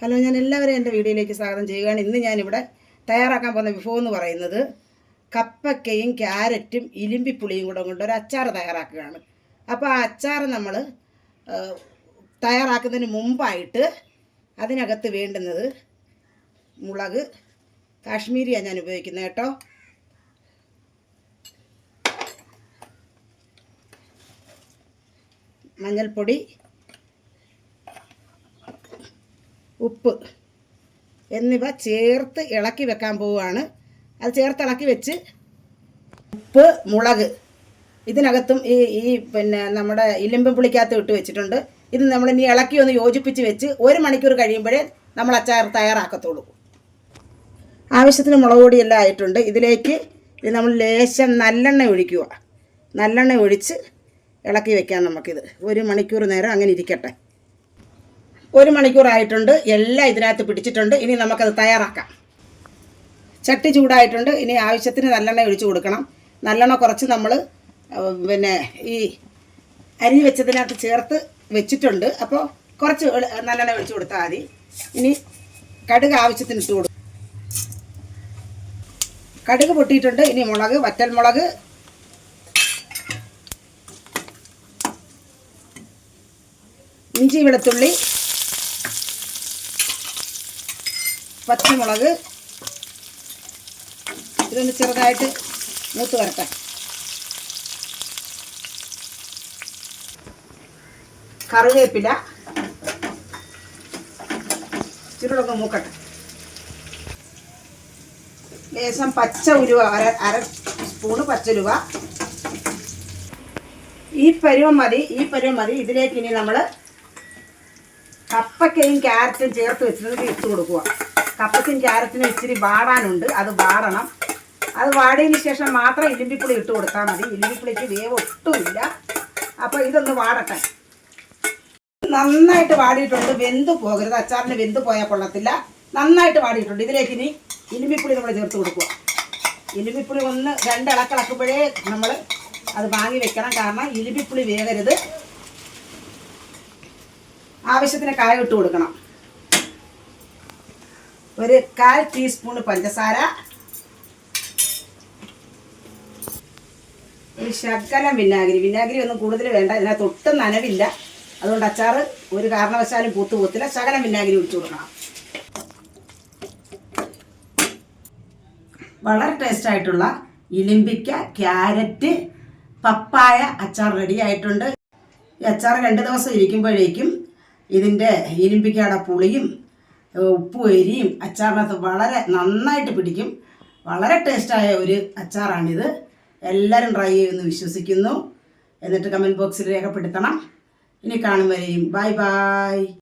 Hello ഞാൻ എല്ലാവരെയും എന്റെ വീഡിയോയിലേക്ക് സ്വാഗതം ചെയ്യുകയാണ്. ഇന്ന് ഞാനിവിടെ തയ്യാറാക്കാൻ പോകുന്ന വിഭവം എന്ന് പറയുന്നത് കപ്പക്കയും ക്യാരറ്റും ഇലിമ്പിപ്പുളിയും കൂടെ കൊണ്ട് ഒരു അച്ചാർ തയ്യാറാക്കുകയാണ്. അപ്പോൾ ആ അച്ചാർ നമ്മൾ തയ്യാറാക്കുന്നതിന് മുമ്പായിട്ട് അതിനകത്ത് വേണ്ടുന്നത് മുളക് കാശ്മീരിയാണ് ഞാൻ ഉപയോഗിക്കുന്നത് കേട്ടോ. മഞ്ഞൾപ്പൊടി ഉപ്പ് എന്നിവ ചേർത്ത് ഇളക്കി വെക്കാൻ പോവുകയാണ്. അത് ചേർത്ത് ഇളക്കി വെച്ച് ഉപ്പ് മുളക്. ഇതിനകത്തും ഈ ഈ പിന്നെ നമ്മുടെ ഇലിമ്പും പുളിക്കകത്ത് ഇട്ട് വെച്ചിട്ടുണ്ട്. ഇത് നമ്മൾ ഇനി ഇളക്കി ഒന്ന് യോജിപ്പിച്ച് വെച്ച് ഒരു മണിക്കൂർ കഴിയുമ്പോഴേ നമ്മൾ അച്ചാർ തയ്യാറാക്കത്തുള്ളൂ. ആവശ്യത്തിന് മുളക് പൊടിയെല്ലാം ആയിട്ടുണ്ട്. ഇതിലേക്ക് ഇത് നമ്മൾ ലേശം നല്ലെണ്ണ ഒഴിക്കുക. നല്ലെണ്ണ ഒഴിച്ച് ഇളക്കി വെക്കാം നമുക്കിത്. ഒരു മണിക്കൂർ നേരം അങ്ങനെ ഇരിക്കട്ടെ. ഒരു മണിക്കൂറായിട്ടുണ്ട് എല്ലാം ഇതിനകത്ത് പിടിച്ചിട്ടുണ്ട്. ഇനി നമുക്കത് തയ്യാറാക്കാം. ചട്ടി ചൂടായിട്ടുണ്ട്. ഇനി ആവശ്യത്തിന് നല്ലെണ്ണ ഒഴിച്ച് കൊടുക്കണം. നല്ലെണ്ണ കുറച്ച് നമ്മൾ പിന്നെ ഈ അരിഞ്ഞ് വെച്ചതിനകത്ത് ചേർത്ത് വെച്ചിട്ടുണ്ട്. അപ്പോൾ കുറച്ച് നല്ലെണ്ണ ഒഴിച്ചു കൊടുത്താൽ മതി. ഇനി കടുക് ആവശ്യത്തിന് ഇട്ട് കൊടുക്കും. കടുക് പൊട്ടിയിട്ടുണ്ട്. ഇനി മുളക് വറ്റൽ മുളക്. ഇഞ്ചി വെളുത്തുള്ളി. പച്ചമുളക്. ഇതൊന്ന് ചെറുതായിട്ട് മൂത്ത് വരട്ടെ. കറിവേപ്പില. ചുരുളൊന്ന് മൂക്കട്ടെ. ലേശം പച്ച ഉലുവ അര അര സ്പൂണ് പച്ച ഉരുവ ഈ പരുവം മതി ഈ പരുവം മതി ഇതിലേക്ക് ഇനി നമ്മൾ കപ്പക്കയും ക്യാരറ്റും ചേർത്ത് വെച്ചിട്ട് ഇട്ട് കൊടുക്കുക. കപ്പയ്ക്കും ക്യാരറ്റിനും ഇച്ചിരി വാടാനുണ്ട്. അത് വാടണം. അത് വാടിയതിന് ശേഷം മാത്രം ഇലിമ്പിപ്പുളി ഇട്ട് കൊടുത്താൽ മതി. ഇലിമ്പിപ്പുളിക്ക് വേവ് ഒട്ടുമില്ല. അപ്പോൾ ഇതൊന്ന് വാടട്ടെ. നന്നായിട്ട് വാടിയിട്ടുണ്ട്. വെന്ത് പോകരുത്. അച്ചാറിന് വെന്ത് പോയാൽ കൊള്ളത്തില്ല. നന്നായിട്ട് വാടിയിട്ടുണ്ട്. ഇതിലേക്ക് ഇനി ഇലിമ്പിപ്പുളി നമ്മൾ ചേർത്ത് കൊടുക്കുക. ഇലിമ്പിപ്പുളി ഒന്ന് രണ്ട് ഇളക്കിളക്കുമ്പോഴേ നമ്മൾ അത് വാങ്ങി വെക്കണം. കാരണം ഇലിമ്പിപ്പുളി വേകരുത്. ആവശ്യത്തിന് കായ ഇട്ട് കൊടുക്കണം. ഒരു കാൽ ടീസ്പൂൺ പഞ്ചസാര. ഒരു ശകലം വിനാഗിരി. വിനാഗിരി ഒന്നും കൂടുതൽ വേണ്ട ഇതിനകത്ത് ഒട്ടും നനവില്ല. അതുകൊണ്ട് അച്ചാർ ഒരു കാരണവശാലും പൂത്ത് പൂത്തില്ല ശകലം വിനാഗിരി ഒഴിച്ചു കൊടുക്കണം. വളരെ ടേസ്റ്റ് ആയിട്ടുള്ള ഇലിമ്പിക്ക ക്യാരറ്റ് പപ്പായ അച്ചാർ റെഡി ആയിട്ടുണ്ട്. ഈ അച്ചാർ രണ്ട് ദിവസം ഇരിക്കുമ്പോഴേക്കും ഇതിന്റെ ഇലിമ്പിക്കയുടെ പുളിയും ഉപ്പും എരിയും അച്ചാറിനകത്ത് വളരെ നന്നായിട്ട് പിടിക്കും. വളരെ ടേസ്റ്റായ ഒരു അച്ചാറാണിത്. എല്ലാവരും ട്രൈ ചെയ്യുമെന്ന് വിശ്വസിക്കുന്നു. എന്നിട്ട് കമന്റ് ബോക്സിൽ രേഖപ്പെടുത്തണം. ഇനി കാണും വരെയും. Bye bye.